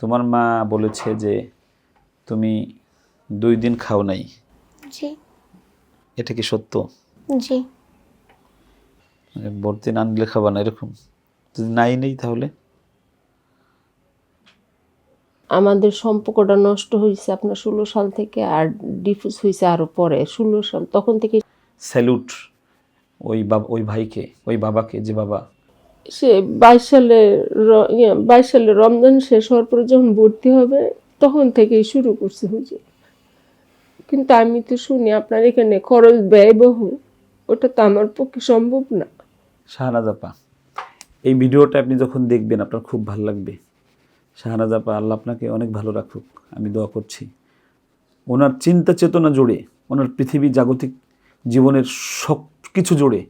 তোমার মা বলেছে যে তুমি দুই দিন খাও নাই। জি। এটা কি সত্য? জি। মানে ভর্তি না নিলে খাবা না এরকম? যদি নাই নেই তাহলে? আমাদের সম্পর্কটা নষ্ট হয়েছে আপনার ষোলো সাল থেকে আর ডিফিউজ হয়েছে আরও পরে। ষোলো সাল তখন থেকে স্যালুট ওই বাবা ওই ভাইকে ওই বাবাকে যে বাবা সে বাইশ সালে ইয়ে, বাইশ সালে রমজান শেষ হওয়ার পরে যখন ভর্তি হবে তখন থেকেই শুরু করছে হুজুর। কিন্তু আমি তো শুনি আপনার এখানে খরচ ব্যয়বহু ওটা তো আমার পক্ষে সম্ভব না। শাহনাজ এই ভিডিওটা আপনি যখন দেখবেন আপনার খুব ভালো লাগবে। শাহনাজ আল্লাহ আপনাকে অনেক ভালো রাখুক আমি দোয়া করছি। ওনার চিন্তা চেতনা জুড়ে ওনার পৃথিবী জাগতিক জীবনের সব কিছু জুড়ে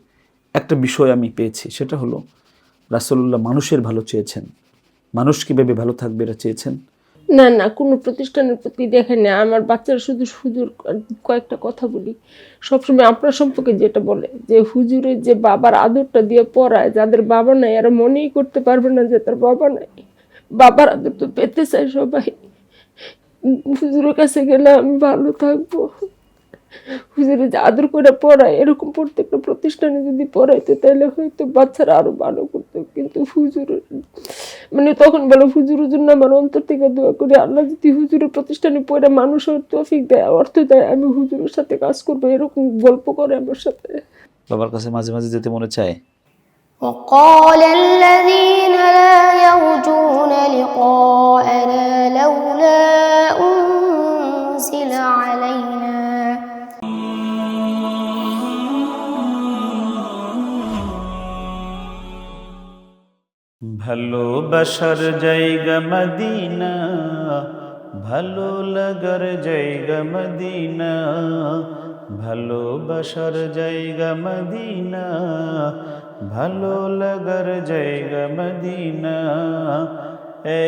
একটা বিষয় আমি পেয়েছি সেটা হলো রাসূলুল্লাহ মানুষের ভালো চেয়েছেন। মানুষ কীভাবে ভালো থাকবে এটা চেয়েছেন? না না, কোনো প্রতিষ্ঠানের প্রতি দেখেন না। আমার বাচ্চারা শুধু হুজুর কয়েকটা কথা বলি। সবসময় আপনার সম্পর্কে যেটা বলে, যে হুজুরের যে বাবার আদরটা দিয়ে পড়ায়, যাদের বাবা নাই, এরা মনেই করতে পারবে না যে তার বাবা নাই। বাবার আদর তো পেতে চায় সবাই। হুজুরের কাছে গেলে আমি ভালো থাকব। হুজুরে যে আদর করে পড়ায় এরকম প্রত্যেকটা প্রতিষ্ঠানে যদি পড়াইতে তাহলে হয়তো বাচ্চারা আরো ভালো করতো কিন্তু হুজুর মানে তখন বলে হুজুরের জন্য আমার অন্তর থেকে দোয়া করি আল্লাহ যদি হুজুরের প্রতিষ্ঠানে পড়ে মানুষ তৌফিক দেয় অর্থ দেয় আমি হুজুরের সাথে কাজ করবো এরকম গল্প করে আমার সাথে বাবার কাছে মাঝে মাঝে যেতে মনে চায় وقال الذين لا يرجون لقاءنا لولا أنزل علينا ভালোবাসার জায়গা মদিনা, ভালো লাগার জায়গা মদিনা ভালোবাসার জায়গা মদিনা, ভালো লাগার জায়গা মদিনা।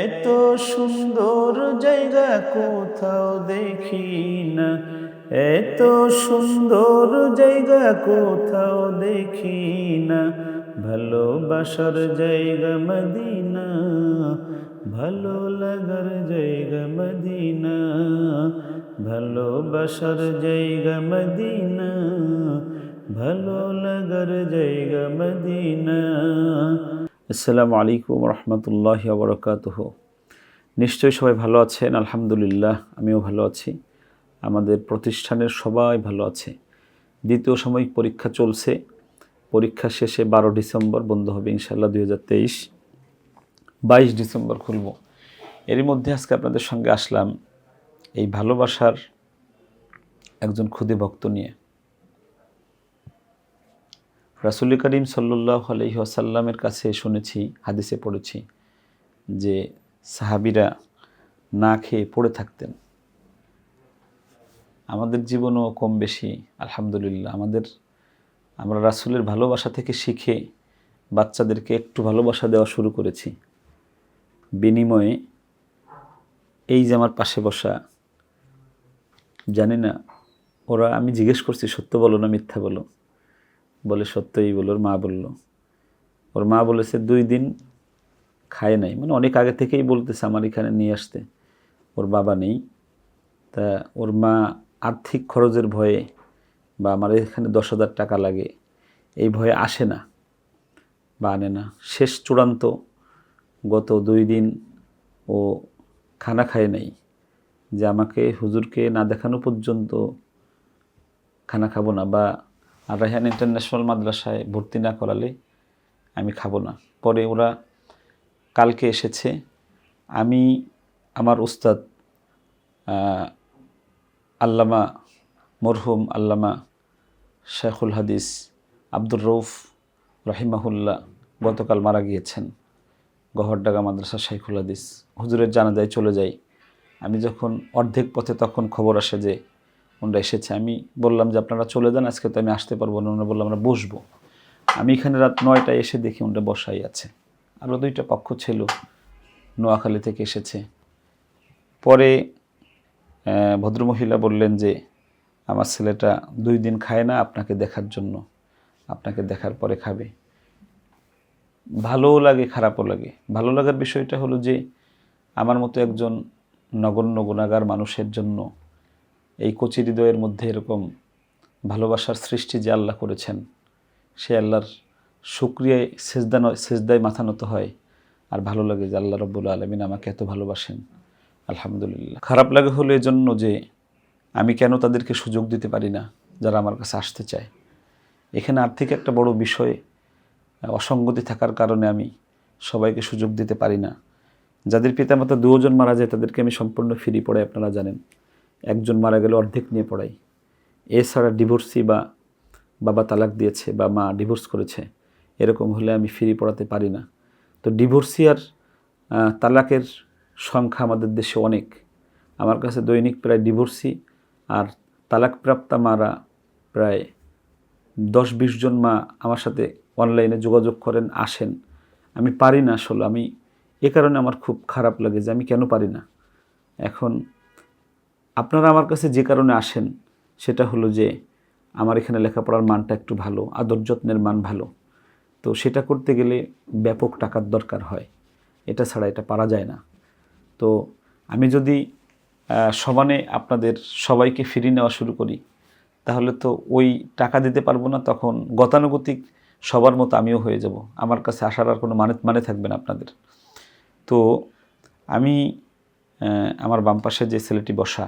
এত সুন্দর জায়গা কোথাও দেখি না। এত সুন্দর জায়গা কোথাও দেখি না ভালোবাসার জায়গা মদিনা, ভালো লাগার জায়গা মদিনা, ভালোবাসার জায়গা মদিনা, ভালো লাগার জায়গা মদিনা। আসসালামু আলাইকুম রহমতুল্লাহ বরকাতহ। নিশ্চয়ই সবাই ভালো আছেন, আলহামদুলিল্লাহ, আমিও ভালো আছি। আমাদের প্রতিষ্ঠানের সবাই ভালো আছে। দ্বিতীয় সাময়িক পরীক্ষা চলছে। পরীক্ষা শেষে বারো ডিসেম্বর বন্ধ হবে ইনশাল্লাহ দুই হাজার তেইশ। বাইশ ডিসেম্বর খুলব। এরই মধ্যে আজকে আপনাদের সঙ্গে আসলাম এই ভালোবাসার একজন ক্ষুদে ভক্ত নিয়ে। রাসুল করিম সাল্লাহ আলহি আসাল্লামের কাছে শুনেছি, হাদিসে পড়েছি যে সাহাবিরা না খেয়ে পড়ে থাকতেন। আমাদের জীবনও কম বেশি, আলহামদুলিল্লাহ। আমাদের, আমরা রাসুলের ভালোবাসা থেকে শিখে বাচ্চাদেরকে একটু ভালোবাসা দেওয়া শুরু করেছি। বিনিময়ে এই যে আমার পাশে বসা, জানি না, ওরা আমি জিজ্ঞেস করছি, সত্য বলো না মিথ্যা বলো? বলে, সত্যই বলো। ওর মা বলল। ওর মা বলেছে, দুই দিন খায় নাই। মানে অনেক আগে থেকেই বলতেছে আমার এখানে নিয়ে আসতে। ওর বাবা নেই। তা ওর মা আর্থিক খরচের ভয়ে বা আমার এখানে দশ হাজার টাকা লাগে, এই ভয়ে আসে না বা আনে না। শেষ চূড়ান্ত গত দুই দিন ও খানা খায় নাই যে আমাকে হুজুরকে না দেখানো পর্যন্ত খানা খাব না বা আর ইন্টারন্যাশনাল মাদ্রাসায় ভর্তি না করালে আমি খাব না। পরে ওরা কালকে এসেছে, আমি, আমার উস্তাদ আল্লামা মরহুম আল্লামা শেখুল হাদিস আব্দুর রৌফ রহিমাহুল্লাহ গতকাল মারা গিয়েছেন গহরডাঙ্গা মাদ্রাসা শেখুল হাদিস। হুজুরের জানাজায় চলে যাই। আমি যখন অর্ধেক পথে তখন খবর আসে যে ওনারা এসেছে। আমি বললাম যে, আপনারা চলে যান, আজকে তো আমি আসতে পারব না। ওনারা বললাম আমরা বসবো। আমি এখানে রাত নয়টায় এসে দেখি ওনারা বসাই আছে। আরও দুইটা পক্ষ ছিল, নোয়াখালী থেকে এসেছে। পরে ভদ্রমহিলা বললেন যে, আমার ছেলেটা দুই দিন খায় না, আপনাকে দেখার জন্য। আপনাকে দেখার পরে খাবে। ভালোও লাগে, খারাপও লাগে। ভালো লাগার বিষয়টা হলো যে, আমার মতো একজন নগণ্য গুণাগার মানুষের জন্য এই কচি হৃদয়ের মধ্যে এরকম ভালোবাসার সৃষ্টি যে আল্লাহ করেছেন, সে আল্লাহর শুক্রিয়ায় সেজদা সেজদায় মাথা নত হয়। আর ভালো লাগে যে আল্লাহ রব্বুল আলমিন আমাকে এত ভালোবাসেন। আলহামদুলিল্লাহ। খারাপ লাগে হলো এজন্য যে আমি কেন তাদেরকে সুযোগ দিতে পারি না, যারা আমার কাছে আসতে চায়। এখানে আর্থিক একটা বড় বিষয় অসঙ্গতি থাকার কারণে আমি সবাইকে সুযোগ দিতে পারি না। যাদের পিতামাতা দুজন মারা যায়, তাদেরকে আমি সম্পূর্ণ ফ্রি পড়াই, আপনারা জানেন। একজন মারা গেলে অর্ধেক নিয়ে পড়াই। এছাড়া ডিভোর্সি বা বাবা তালাক দিয়েছে বা মা ডিভোর্স করেছে, এরকম হলে আমি ফ্রি পড়াতে পারি না। তো ডিভোর্সি আর তালাকের সংখ্যা আমাদের দেশে অনেক। আমার কাছে দৈনিক প্রায় ডিভোর্সি আর তালাকপ্রাপ্তা মারা প্রায় দশ বিশ জন মা আমার সাথে অনলাইনে যোগাযোগ করেন, আসেন। আমি পারি না আসলে। আমি এ কারণে আমার খুব খারাপ লাগে যে আমি কেন পারি না। এখন আপনারা আমার কাছে যে কারণে আসেন, সেটা হলো যে আমার এখানে লেখাপড়ার মানটা একটু ভালো, আদর যত্নের মান ভালো। তো সেটা করতে গেলে ব্যাপক টাকার দরকার হয়। এটা ছাড়া এটা পারা যায় না। তো আমি যদি সমানে আপনাদের সবাইকে ফিরিয়ে নেওয়া শুরু করি তাহলে তো ওই টাকা দিতে পারব না তখন গতানুগতিক সবার মতো আমিও হয়ে যাব। আমার কাছে আসার আর কোনো মানে মানে থাকবে না আপনাদের। তো আমি আমার বাম পাশে যে ছেলেটি বসা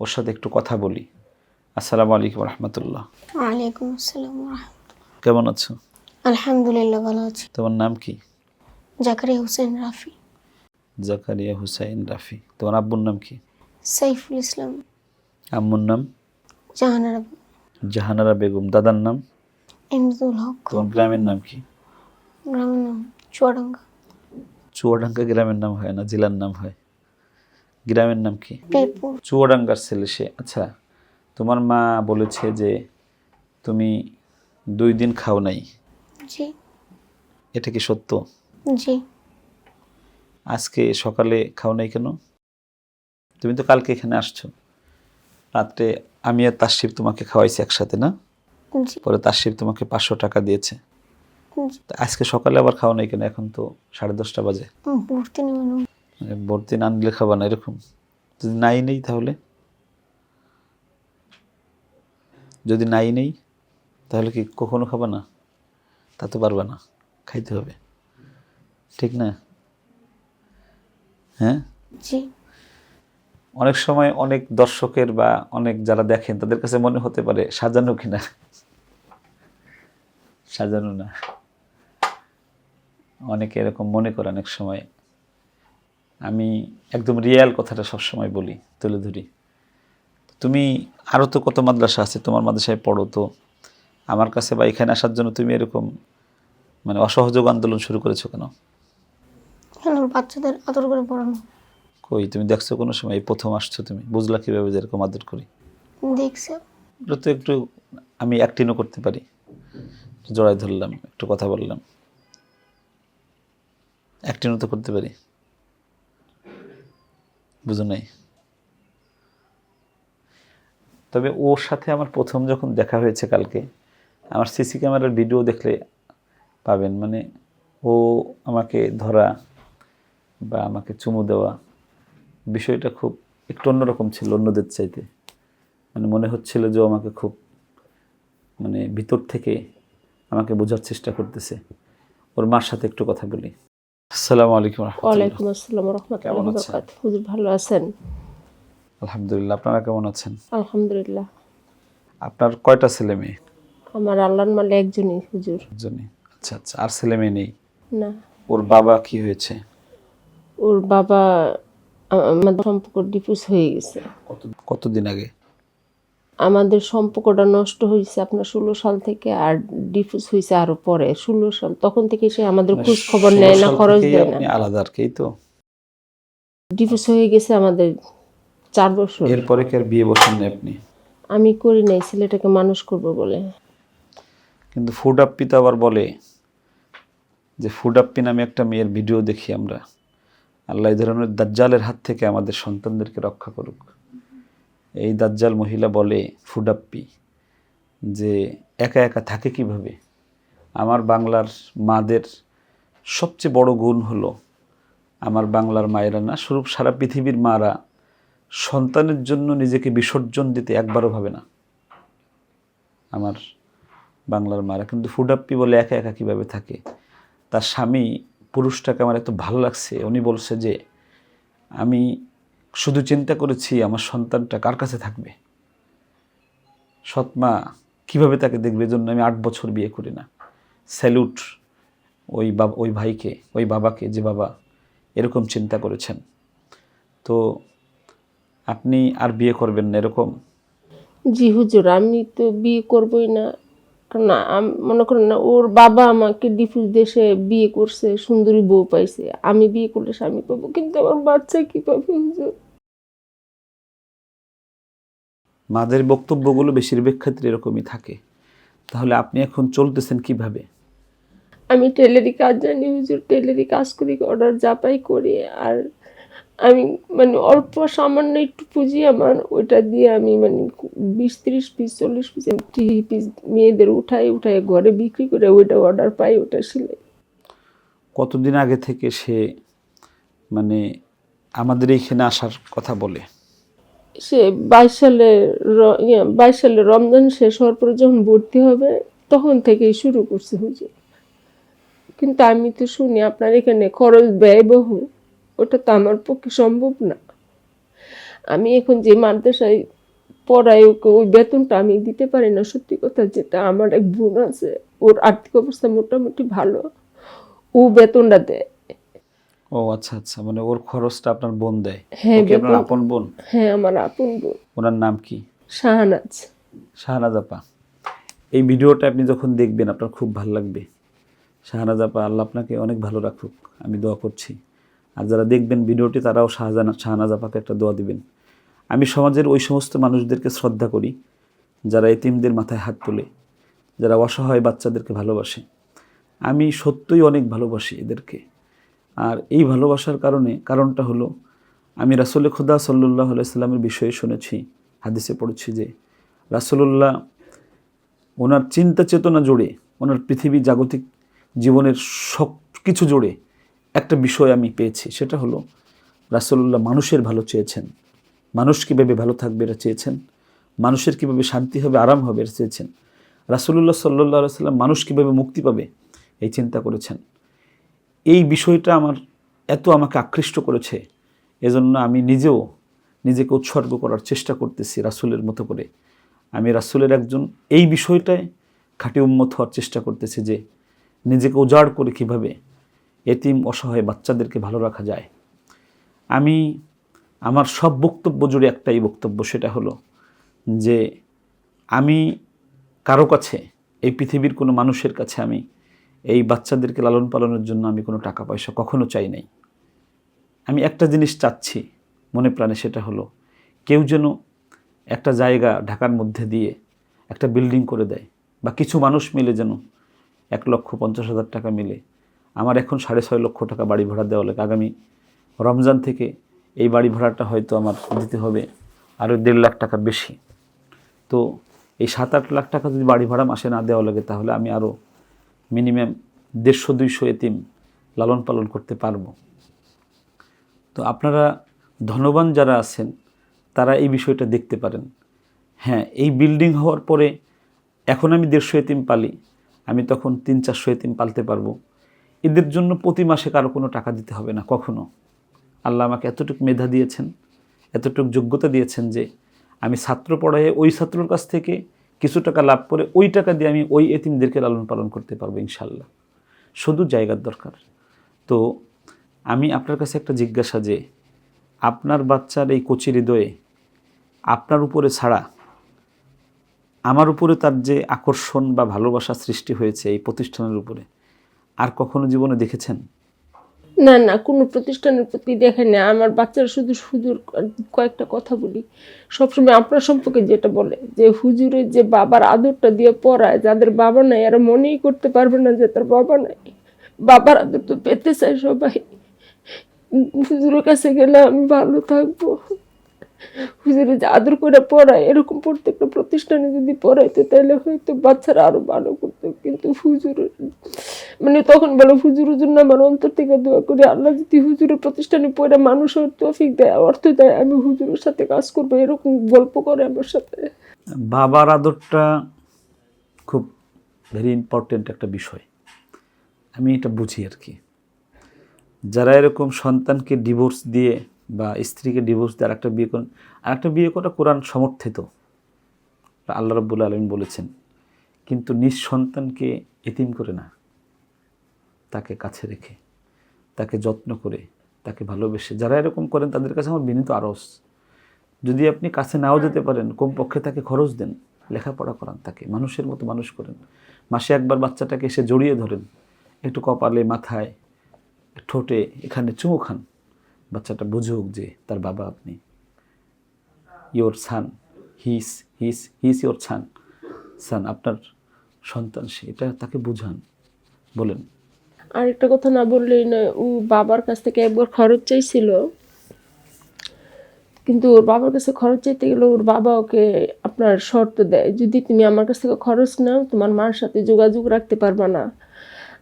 ওর সাথে একটু কথা বলি। আসসালামু আলাইকুম রহমতুল্লাহ। ওয়ালাইকুম আসসালাম কেমন আছো? আলহামদুলিল্লাহ ভালো আছি। তোমার নাম কি? জাকারিয়া হোসেন রাফি। জাকারিয়া হুসাইন রাফি। তোমার আব্বুর নাম কি? সাইফুল ইসলাম। আম্মুর নাম? জাহানারা জাহানারা বেগম। দাদার নাম? এমজুল হক। তোমার গ্রামের নাম কি? গ্রামের নাম চুয়াডাঙ্গা। চুয়াডাঙ্গা গ্রামের নাম হয় না জেলার নাম হয়। গ্রামের নাম কি? চুয়াডাঙ্গার ছেলে সে। আচ্ছা তোমার মা বলেছে যে তুমি দুই দিন খাও নাই। জি। এটা কি সত্য? জি। আজকে সকালে খাও নাই কেন? তুমি তো কালকে এখানে আসছো। রাত্রে আমি আর তাসিফ তোমাকে খাওয়াইছি একসাথে না? পরে তাসিফ তোমাকে পাঁচশো টাকা দিয়েছে। আজকে সকালে আবার খাও নাই কেন? এখন তো সাড়ে দশটা বাজে। মানে ভর্তি না নিলে খাবা না এরকম। যদি নাই নেই তাহলে? যদি নাই নেই তাহলে কি কখনো খাবা না? তা তো পারবে না খাইতে হবে। ঠিক না? হ্যাঁ? জি। অনেক সময় অনেক দর্শকের বা অনেক যারা দেখেন তাদের কাছে মনে হতে পারে সাজানো কিনা। সাজানো না। অনেকে এরকম মনে করে অনেক সময়। আমি একদম রিয়েল কথাটা সবসময় বলি তুলে ধরি। তুমি আরও তো কত মাদ্রাসা আছে তোমার মাদ্রাসায় পড়ো তো। আমার কাছে বা এখানে আসার জন্য তুমি এরকম মানে অসহযোগ আন্দোলন শুরু করেছ কেন কেন? বাচ্চাদের আদর করে পড়ানো। কই তুমি দেখছ কোনো সময়? এই প্রথম আসছো তুমি। বুঝলা কীভাবে যে এরকম আদর করি? দেখছে। তো একটু আমি অ্যাক্টিংও করতে পারি। জড়াই ধরলাম একটু কথা বললাম। অ্যাক্টিংও তো করতে পারি। বুঝো নাই? তবে ওর সাথে আমার প্রথম যখন দেখা হয়েছে কালকে আমার সিসি ক্যামেরার ভিডিও দেখলে পাবেন। মানে ও আমাকে ধরা বা আমাকে চুমু দেওয়া বিষয়টা খুব একটু অন্যরকম ছিল অন্যদের চাইতে। মানে মনে হচ্ছিল যে আমাকে খুব মানে ভিতর থেকে আমাকে বোঝার চেষ্টা করতেছে। ওর মার সাথে একটু কথা বলি। আসসালামু আলাইকুম ওয়ালাইকুম আসসালাম রহমতুল্লাহ কেমন আছেন? হুজুর ভালো আছেন? আলহামদুলিল্লাহ আপনারা কেমন আছেন? আলহামদুলিল্লাহ। আপনার কয়টা ছেলে মেয়ে? আমার আল্লাহর মালে একজনই হুজুর। একজনই। আচ্ছা আচ্ছা আর ছেলে মেয়ে নেই? না। ওর বাবা কি হয়েছে? ওর বাবা আমাদের সম্পর্ক ডিপুস হয়ে গেছে। কত কতদিন আগে? আমাদের সম্পর্কটা নষ্ট হয়েছে আপনার ষোলো সাল থেকে আর ডিফিউজ হয়েছে আরও পরে। ষোলো সাল তখন থেকে সে আমাদের খোঁজ খবর নেয় না খরচ দেয় না। আপনি আলাদা আর কি তো? ডিফিউজ হয়ে গেছে আমাদের চার বছর। এরপরে কি আর বিয়ে বসেননি আপনি? আমি করি নাই ছেলেটাকে মানুষ করব বলে। কিন্তু ফুড আপ্পি তো আবার বলে যে ফুড আপ্পি নামে একটা মেয়ের ভিডিও দেখি আমরা। আল্লাহ এই ধরনের দাজ্জালের হাত থেকে আমাদের সন্তানদেরকে রক্ষা করুক। এই দাজ্জাল মহিলা বলে ফুডাপ্পি, যে একা একা থাকে কীভাবে? আমার বাংলার মাদের সবচেয়ে বড় গুণ হলো, আমার বাংলার মায়েরা না, স্বরূপ সারা পৃথিবীর মারা সন্তানের জন্য নিজেকে বিসর্জন দিতে একবারও ভাবে না। আমার বাংলার মারা। কিন্তু ফুডাপ্পি বলে একা একা কীভাবে থাকে? তার স্বামী পুরুষটাকে আমার এত ভালো লাগছে, উনি বলছে যে, আমি শুধু চিন্তা করেছি আমার সন্তানটা কার কাছে থাকবে? সৎমা কীভাবে তাকে দেখবে? জন্য আমি আট বছর বিয়ে করি না। স্যালুট ওই বাবা, ওই ভাইকে, ওই বাবাকে, যে বাবা এরকম চিন্তা করেছেন। তো আপনি আর বিয়ে করবেন না এরকম? জি, হুজুর, আমি তো বিয়ে করবই না। আম- মনে করেন না ওর বাবা আমাকে ডিফিউজ দেশে বিয়ে করছে সুন্দরী বউ পাইছে। আমি বিয়ে করলে স্বামী পাবো কিন্তু আমার বাচ্চা কি পাবে মাদের বক্তব্যগুলো বেশিরভাগ ক্ষেত্রে এরকমই থাকে। তাহলে আপনি এখন চলতেছেন কীভাবে? আমি টেলারি কাজ জানি হুজুর টেলারি কাজ করি অর্ডার যা পাই করি আর আমি মানে অল্প সামান্য একটু পুঁজি আমার ওইটা দিয়ে আমি মানে বিশ ত্রিশ পিস চল্লিশ পিস পিস মেয়েদের উঠাই উঠাই ঘরে বিক্রি করে ওইটা অর্ডার পাই ওটা সিলাই। কতদিন আগে থেকে সে মানে আমাদের এইখানে আসার কথা বলে? সে বাইশ সালে ইয়া, বাইশ সালে রমজান শেষ হওয়ার পরে যখন ভর্তি হবে তখন থেকেই শুরু করছে হুজুর। কিন্তু আমি তো শুনি আপনার এখানে খরচ ব্যয়বহুল। ওটা তো আমার পক্ষে সম্ভব না। আমি এখন যে মাদ্রাসায় পড়াই ওকে ওই বেতনটা আমি দিতে পারি না। সত্যি কথা যেটা আমার এক বোন আছে ওর আর্থিক অবস্থা মোটামুটি ভালো। ও বেতনটা দেয়। ও আচ্ছা আচ্ছা মানে ওর খরচটা আপনার বোন দেয়? হ্যাঁ, আপনার আপন বোন? হ্যাঁ আমার আপন বোন। ওনার নাম কি? শাহানাজ। শাহনাজ আপা। এই ভিডিওটা আপনি যখন দেখবেন আপনার খুব ভালো লাগবে। শাহনাজ আপা আল্লাহ আপনাকে অনেক ভালো রাখুক। আমি দোয়া করছি। আর যারা দেখবেন ভিডিওটি, তারাও শাহজাহান শাহনাজ আপাকে একটা দোয়া দিবেন। আমি সমাজের ওই সমস্ত মানুষদেরকে শ্রদ্ধা করি, যারা এতিমদের মাথায় হাত তোলে, যারা অসহায় বাচ্চাদেরকে ভালোবাসে। আমি সত্যই অনেক ভালোবাসি এদেরকে। আর এই ভালোবাসার কারণে, কারণটা হলো, আমি রাসুল খুদা সাল্লাহ আলাইস্লামের বিষয়ে শুনেছি, হাদিসে পড়েছি যে, রাসুলুল্লাহ ওনার চিন্তা চেতনা জুড়ে ওনার পৃথিবী জাগতিক জীবনের সব কিছু জুড়ে একটা বিষয় আমি পেয়েছি, সেটা হলো রাসুলুল্লাহ মানুষের ভালো চেয়েছেন। মানুষ কীভাবে ভালো থাকবে এটা চেয়েছেন? মানুষের কীভাবে শান্তি হবে, আরাম হবে এটা চেয়েছেন? রাসুলুল্লাহ সাল্লাহ সাল্লাম মানুষ কীভাবে মুক্তি পাবে এই চিন্তা করেছেন। এই বিষয়টা আমার এত আমাকে আকৃষ্ট করেছে, এজন্য আমি নিজেও নিজেকে উৎসর্গ করার চেষ্টা করতেছি রাসুলের মতো করে। আমি রাসুলের একজন, এই বিষয়টায় খাঁটি উন্মত হওয়ার চেষ্টা করতেছি যে নিজেকে উজাড় করে কীভাবে এতিম, অসহায় বাচ্চাদেরকে ভালো রাখা যায়। আমি, আমার সব বক্তব্য জুড়ে একটাই বক্তব্য, সেটা হলো যে আমি কারও কাছে, এই পৃথিবীর কোনো মানুষের কাছে আমি এই বাচ্চাদেরকে লালন পালনের জন্য আমি কোনো টাকা, পয়সা কখনো চাই নাই। আমি একটা জিনিস চাচ্ছি মনে প্রাণে, সেটা হলো কেউ যেন একটা জায়গা ঢাকার মধ্যে দিয়ে একটা বিল্ডিং করে দেয়, বা কিছু মানুষ মিলে যেন এক লক্ষ পঞ্চাশ হাজার টাকা মিলে আমার এখন সাড়ে ছয় লক্ষ টাকা বাড়ি ভাড়া দেওয়া লাগে। আগামী রমজান থেকে এই বাড়ি ভাড়াটা হয়তো আমার দিতে হবে আরও দেড় লাখ টাকার বেশি। তো এই সাত আট লাখ টাকা যদি বাড়ি ভাড়া মাসে না দেওয়া লাগে তাহলে আমি আরও মিনিমাম দেড়শো দুইশো এতিম লালন পালন করতে পারব। তো আপনারা ধনবান যারা আছেন, তারা এই বিষয়টা দেখতে পারেন। হ্যাঁ এই বিল্ডিং হওয়ার পরে এখন আমি দেড়শো এতিম পালি, আমি তখন তিন চারশো এতিম পালতে পারব। এদের জন্য প্রতি মাসে কারও কোনো টাকা দিতে হবে না, কখনো। আল্লাহ আমাকে এতটুকু মেধা দিয়েছেন, এতটুকু যোগ্যতা দিয়েছেন যে আমি ছাত্র পড়াইয়ে ওই ছাত্রর কাছ থেকে কিছু টাকা লাভ করে ওই টাকা দিয়ে আমি ওই এতিমদেরকে লালন পালন করতে পারব ইনশাল্লাহ শুধু জায়গার দরকার। তো আমি আপনার কাছে একটা জিজ্ঞাসা যে আপনার বাচ্চার এই কচি হৃদয়ে, আপনার উপরে ছাড়া আমার উপরে তার যে আকর্ষণ বা ভালোবাসা সৃষ্টি হয়েছে এই প্রতিষ্ঠানের উপরে আর কখনো জীবনে দেখেছেন? না না, কোনো প্রতিষ্ঠানের প্রতি দেখেন না। আমার বাচ্চারা শুধু সুদূর কয়েকটা কথা বলি। সবসময় আপনার সম্পর্কে যেটা বলে, যে হুজুরের যে বাবার আদরটা দিয়ে পড়ায়, যাদের বাবা নাই, এরা মনেই করতে পারবে না যে তার বাবা নাই। বাবার আদর তো পেতে চায় সবাই। হুজুরের কাছে গেলে আমি ভালো থাকব। হুজুরে যে আদর করে পড়ায়, এরকম প্রত্যেকটা প্রতিষ্ঠানে যদি পড়াইতো, তাহলে হয়তো বাচ্চারা আরও ভালো করতো। কিন্তু হুজুর মানে তখন বলে হুজুরের জন্য আমার অন্তর থেকে দোয়া করি, আল্লাহ যদি হুজুরের প্রতিষ্ঠানে পড়ে মানুষ ওর তৌফিক দেয়, অর্থ দেয়, আমি হুজুরের সাথে কাজ করব, এরকম গল্প করে আমার সাথে। বাবার আদরটা খুব ভেরি ইম্পর্টেন্ট একটা বিষয়। আমি এটা বুঝি আর কি। যারা এরকম সন্তানকে ডিভোর্স দিয়ে বা স্ত্রীকে ডিভোর্স দিয়ে আরেকটা বিয়ে করেন। আরেকটা বিয়ে করা কোরআন সমর্থিত। আল্লাহ রব্বুল আলমিন বলেছেন। কিন্তু নিজ সন্তানকে এতিম করে না। তাকে কাছে রেখে, তাকে যত্ন করে, তাকে ভালোবেসে। যারা এরকম করেন, তাদের কাছে আমার বিনীত আরস যদি আপনি কাছে নাও যেতে পারেন, কমপক্ষে তাকে খরচ দেন, লেখাপড়া করান তাকে, মানুষের মতো মানুষ করেন। মাসে একবার বাচ্চাটাকে এসে জড়িয়ে ধরেন, একটু কপালে, মাথায়, ঠোঁটে, এখানে চুমু খান। বাচ্চাটা বুঝুক যে তার বাবা আপনি। Your San his his his your সান সান আপনার সন্তান সে, এটা তাকে বুঝান। বলেন। আরেকটা কথা না বললেই না, ও বাবার কাছ থেকে একবার খরচ চাইছিল, কিন্তু ওর বাবার কাছে খরচ চাইতে গেলে ওর বাবা ওকে আপনার শর্ত দেয়, যদি তুমি আমার কাছ থেকে খরচ নাও, তোমার মার সাথে যোগাযোগ রাখতে পারবে না।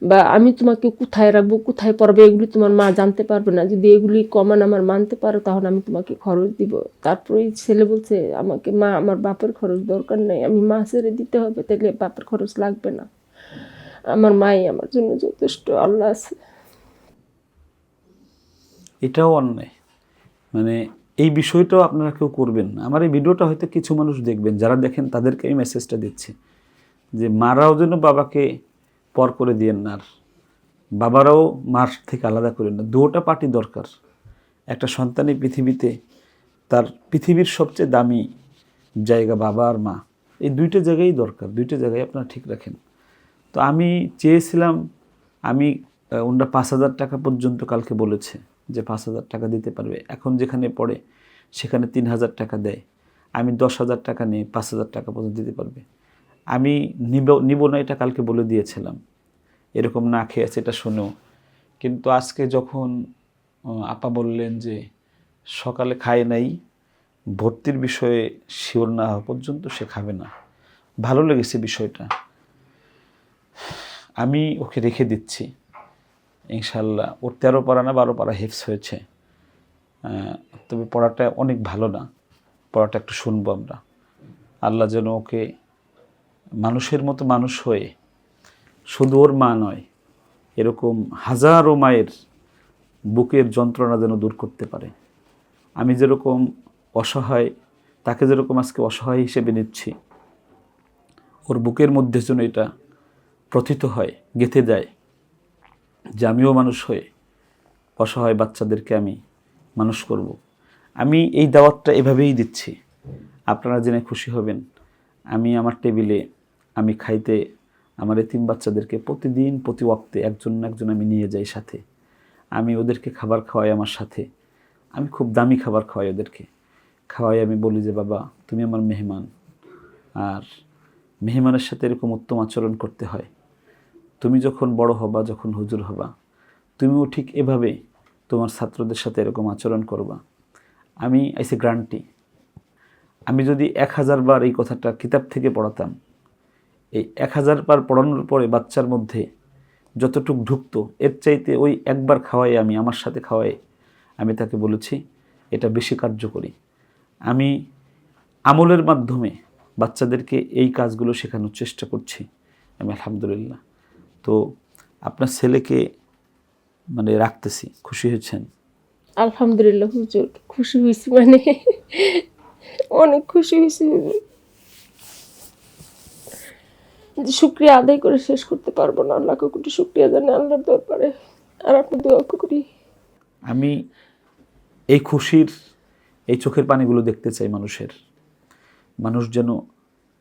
বা আমি তোমাকে কোথায় রাখব, কোথায় পড়বে, এগুলি তোমার মা জানতে পারবে না। যদি এগুলি কমান আমার মানতে পারো, তাহলে আমি তোমাকে খরচ দিব। তারপরে ছেলে বলছে, আমাকে মা, আমার বাপের খরচ দরকার নেই। আমি মা ছেড়ে দিতে হবে তাহলে বাপের খরচ লাগবে না। আমার মাই আমার জন্য যথেষ্ট, আল্লাহ আছে। এটাও অন্যায়। মানে এই বিষয়টাও আপনারা কেউ করবেন না। আমার এই ভিডিওটা হয়তো কিছু মানুষ দেখবেন, যারা দেখেন তাদেরকে এই মেসেজটা দিচ্ছি। যে মারাও যেন বাবাকে পর করে দিয়েন না। আর বাবারাও মার থেকে আলাদা করেন না। দুটা পার্টি দরকার। একটা সন্তানই পৃথিবীতে তার পৃথিবীর সবচেয়ে দামি জায়গা বাবা আর মা। এই দুইটা জায়গায় দরকার। দুইটা জায়গায় আপনারা ঠিক রাখেন। তো আমি চেয়েছিলাম, আমি ওনারা পাঁচ হাজার টাকা পর্যন্ত কালকে বলেছে যে পাঁচ হাজার টাকা দিতে পারবে। এখন যেখানে পড়ে, সেখানে তিন হাজার টাকা দেয়। আমি দশ হাজার টাকা নিয়ে পাঁচ হাজার টাকা পর্যন্ত দিতে পারবে। আমি নিব নিব না এটা কালকে বলে দিয়েছিলাম। এরকম না খেয়ে আছে এটা শুনেও। কিন্তু আজকে যখন আপা বললেন যে সকালে খায় নাই, ভর্তির বিষয়ে শিওর না হওয়া পর্যন্ত সে খাবে না। ভালো লেগেছে বিষয়টা। আমি ওকে রেখে দিচ্ছি। ইনশাল্লাহ ওর তেরো পারা না বারো পারা হেফস হয়েছে। তবে পড়াটা অনেক ভালো না। পড়াটা একটু শুনব আমরা। আল্লাহ যেন ওকে মানুষের মতো মানুষ হয়ে শুধু ওর মা নয়, এরকম হাজারো মায়ের বুকের যন্ত্রণা যেন দূর করতে পারে। আমি যেরকম অসহায়, তাকে যেরকম আজকে অসহায় হিসেবে নিচ্ছি, ওর বুকের মধ্যে যেন এটা প্রথিত হয়, গেঁথে যায় যে আমিও মানুষ হয়ে অসহায় বাচ্চাদেরকে আমি মানুষ করব। আমি এই দাওয়াতটা এভাবেই দিচ্ছি। আপনারা জেনে খুশি হবেন। আমি আমার টেবিলে আমি খাইতে আমার এতিম বাচ্চাদেরকে প্রতিদিন, প্রতি ওয়াক্তে একজন না একজন আমি নিয়ে যাই সাথে। আমি ওদেরকে খাবার খাওয়াই আমার সাথে। আমি খুব দামি খাবার খাওয়াই ওদেরকে। খাওয়াই আমি বলি যে, বাবা, তুমি আমার মেহমান। আর মেহমানের সাথে এরকম উত্তম আচরণ করতে হয়। তুমি যখন বড় হবা, যখন হুজুর হবা, তুমিও ঠিক এভাবে তোমার ছাত্রদের সাথে এরকম আচরণ করবা। আমি আইসে গ্রান্টি। আমি যদি এক হাজার বার এই কথাটা কিতাব থেকে পড়াতাম এই এক হাজার বার পড়ানোর পরে বাচ্চার মধ্যে যতটুক ঢুকতো, এর চাইতে ওই একবার খাওয়াই আমি, আমার সাথে খাওয়াই। আমি তাকে বলেছি, এটা বেশি কার্যকরী। আমি আমলের মাধ্যমে বাচ্চাদেরকে এই কাজগুলো শেখানোর চেষ্টা করছি, আমি আলহামদুলিল্লাহ। তো আপনার ছেলেকে মানে রাখতেছি, খুশি হয়েছেন? আলহামদুলিল্লাহ, হুজুর, খুশি হয়েছি মানে অনেক খুশি হয়েছি। শুক্রিয়া আদায় করে শেষ করতে পারব না। আল্লাহকে কোটি শুক্রিয়া জানে, আল্লাহর দরবারে। আর আপনি দোয়া করি। আমি এই খুশির, এই চোখের পানিগুলো দেখতে চাই মানুষের। মানুষ যেন,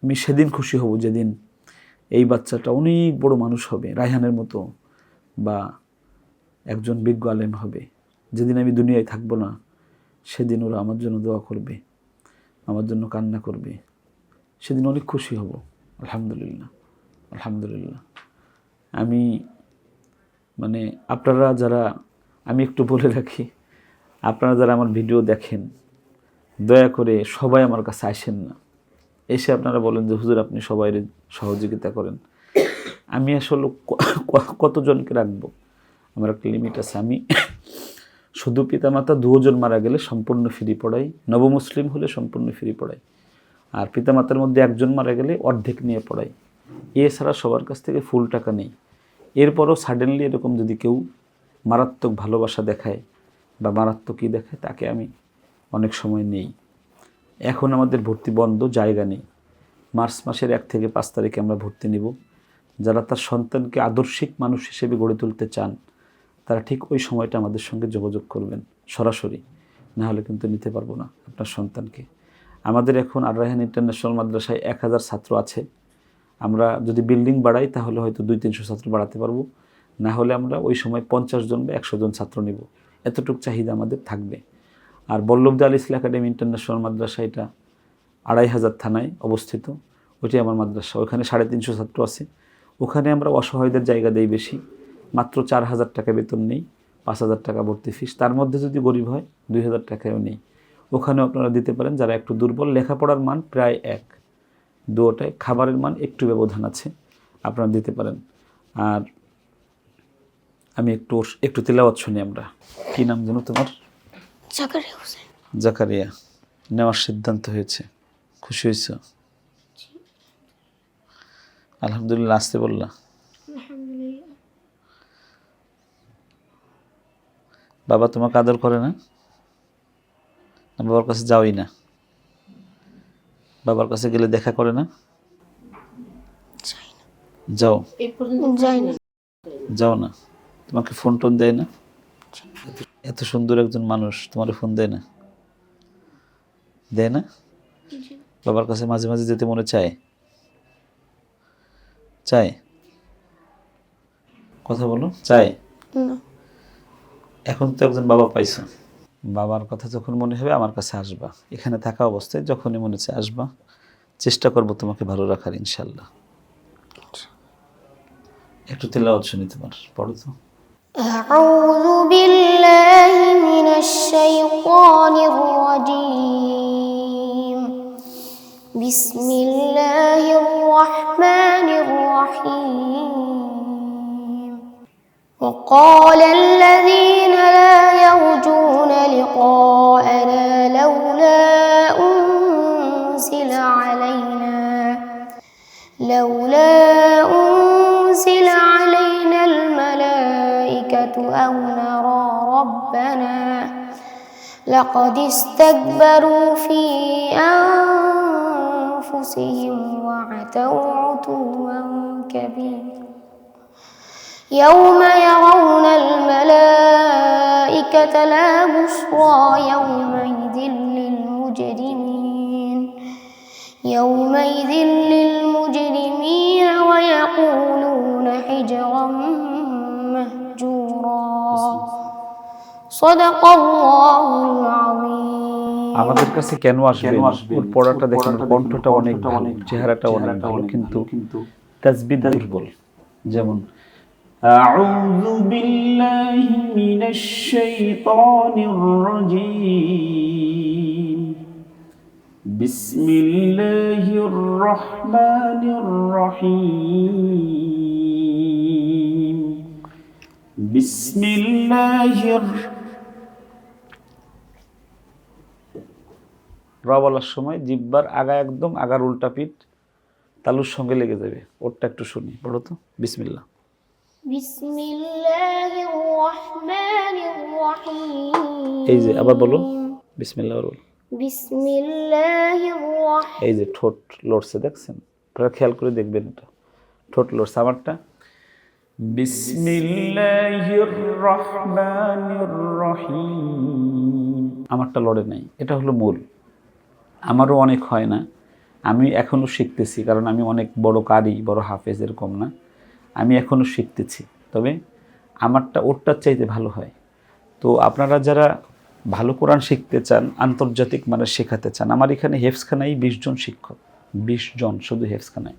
আমি সেদিন খুশি হব যেদিন এই বাচ্চাটা অনেক বড় মানুষ হবে, রায়হানের মতো, বা একজন বিজ্ঞ আলেম হবে। যেদিন আমি দুনিয়ায় থাকব না, সেদিন ওরা আমার জন্য দোয়া করবে, আমার জন্য কান্না করবে। সেদিন অনেক খুশি হব, আলহামদুলিল্লাহ। আলহামদুলিল্লাহ। আমি মানে আপনারা যারা, আমি একটু বলে রাখি, আপনারা যারা আমার ভিডিও দেখেন, দয়া করে সবাই আমার কাছে আসেন না। এসে আপনারা বলেন যে, হুজুর, আপনি সবাই সহযোগিতা করেন। আমি আসলে কতজনকে রাখব? আমার একটা লিমিট আছে। আমি শুধু পিতামাতা, দুজন মারা গেলে সম্পূর্ণ ফ্রি পড়াই। নবমুসলিম হলে সম্পূর্ণ ফ্রি পড়াই। আর পিতামাতার মধ্যে একজন মারা গেলে অর্ধেক নিয়ে পড়াই। এছাড়া সবার কাছ থেকে ফুল টাকা নেই। এরপরও সাডেনলি এরকম যদি কেউ মারাত্মক ভালোবাসা দেখায় বা মারাত্মক কী দেখায়, তাকে আমি অনেক সময় নেই। এখন আমাদের ভর্তি বন্ধ, জায়গা নেই। মার্চ মাসের এক থেকে পাঁচ তারিখে আমরা ভর্তি নিব। যারা তার সন্তানকে আদর্শিক মানুষ হিসেবে গড়ে তুলতে চান, তারা ঠিক ওই সময়টা আমাদের সঙ্গে যোগাযোগ করবেন, সরাসরি। না হলে কিন্তু নিতে পারব না আপনার সন্তানকে। আমাদের এখন আর ইন্টারন্যাশনাল মাদ্রাসায় এক হাজার ছাত্র আছে। আমরা যদি বিল্ডিং বাড়াই, তাহলে হয়তো দুই তিনশো ছাত্র বাড়াতে পারব। না হলে আমরা ওই সময় পঞ্চাশ জন বা একশো জন ছাত্র নিব। এতটুকু চাহিদা আমাদের থাকবে। আর বল্লভদা আল ইসলা একাডেমি ইন্টারন্যাশনাল মাদ্রাসা, এটা আড়াই হাজার থানায় অবস্থিত। ওইটাই আমার মাদ্রাসা। ওখানে সাড়ে তিনশো ছাত্র আছে। ওখানে আমরা অসহায়দের জায়গা দেই বেশি। মাত্র চার হাজার টাকা বেতন নেই, পাঁচ হাজার টাকা ভর্তি ফিস তার মধ্যে যদি গরিব হয়, দুই হাজার টাকাও নেই। ওখানেও আপনারা দিতে পারেন, যারা একটু দুর্বল, লেখাপড়ার মান প্রায় এক। দুটায় খাবারের মান একটু ব্যবধান আছে আপনারা দিতে পারেন। আর আমি একটু একটু তেলাওয়াত শুনি আমরা। কী নাম জানো তোমার? জাকারিয়া হোসেন। জাকারিয়া নেওয়ার সিদ্ধান্ত হয়েছে। খুশি হয়েছ? আলহামদুলিল্লাহ আসতে বললা। বাবা তোমাকে আদর করে না? না বাবার কাছে যাওই না? বাবার কাছে গেলে দেখা করে না? যাও। যাও না। তোমাকে ফোন টোন দেয় না? এত সুন্দর একজন মানুষ তোমার ফোন দেয় না? দেয় না? বাবার কাছে মাঝে মাঝে যেতে মনে চায়? চায়? কথা বলো চায়? এখন তো একজন বাবা পাইছো। বাবার কথা যখন মনে হবে আমার কাছে আসবা এখানে থাকা অবস্থায় যখনই মনে চায় আসবা চেষ্টা করব তোমাকে ভালো রাখার ইনশাল্লাহ একটু তেলাওয়াত শুনি তোমার পড়ো তো أعوذ بالله من الشيطان الرجيم بسم الله الرحمن الرحيم وقال الذين لا يرجون لقاءنا لولا أنزل علينا لولا أنزل علينا الملائكة أو نرى ربنا. لقد استكبروا في أنفسهم وعتوا عتوا كبيرا. يوم يرون الملائكة لا بشرى يومئذ للمجرمين يومئذ للمجرمين ويقولون حجرا مهجورا صدق الله العظيم আমাদের কাছে কেন আসবে ওর পড়াটা দেখেন ওর কণ্ঠটা অনেক ভালো চেহারাটা অনেক ভালো কিন্তু তাজবিদ দুর্বল যেমন أعوذ بالله من الشيطان الرجيم بسم الله الرحمن الرحيم بسم الله الر- র বলার সময় জিব্বার আগা একদম আগার উল্টা পিঠ তালুর সঙ্গে লেগে যাবে ওরটা একটু শুনি পড়ো তো বিসমিল্লাহ এই যে আবার বলো বিসমিল্লাহ বলো এই যে ঠোঁট লড়ছে দেখছেন? আপনারা খেয়াল করে দেখবেন এটা। ঠোঁট লড়ছে আমারটা। আমারটা লড়ে নাই এটা হলো মূল। আমারও অনেক হয় না আমি এখনও শিখতেছি কারণ আমি অনেক বড় কারি বড় হাফেজ এরকম না। আমি এখনও শিখতেছি। তবে আমারটা ওরটার চাইতে ভালো হয়। তো আপনারা যারা ভালো কোরআন শিখতে চান, আন্তর্জাতিক মানে শেখাতে চান, আমার এখানে হেফসখানাই বিশ জন শিক্ষক। বিশ জন, শুধু হেফসখানায়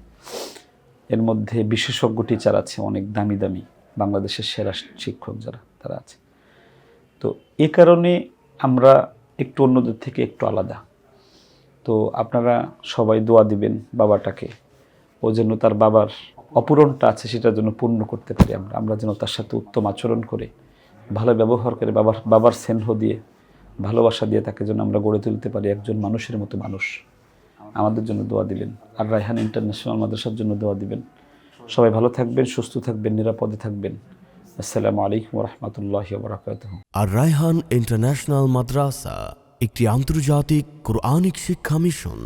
এর মধ্যে বিশেষজ্ঞ টিচার আছে, অনেক দামি দামি, বাংলাদেশের সেরা শিক্ষক যারা, তারা আছে। তো এ কারণে আমরা একটু অন্যদের থেকে একটু আলাদা। তো আপনারা সবাই দোয়া দিবেন বাবাটাকে। ও যেন তার বাবার অপূরণটা আছে সেটার জন্য পূর্ণ করতে পারি আমরা। আমরা যেন তার সাথে উত্তম আচরণ করে, ভালো ব্যবহার করে বাবার বাবার স্নেহ দিয়ে, ভালোবাসা দিয়ে তাকে যেন আমরা গড়ে তুলতে পারি একজন মানুষের মতো মানুষ। আমাদের জন্য দোয়া দিবেন। আর রায়হান ইন্টারন্যাশনাল মাদ্রাসার জন্য দোয়া দিবেন। সবাই ভালো থাকবেন, সুস্থ থাকবেন, নিরাপদে থাকবেন। আসসালামু আলাইকুম রহমতুল্লাহ বরাকাতুহ আর রায়হান ইন্টারন্যাশনাল মাদ্রাসা, একটি আন্তর্জাতিক কোরআনিক শিক্ষা মিশন।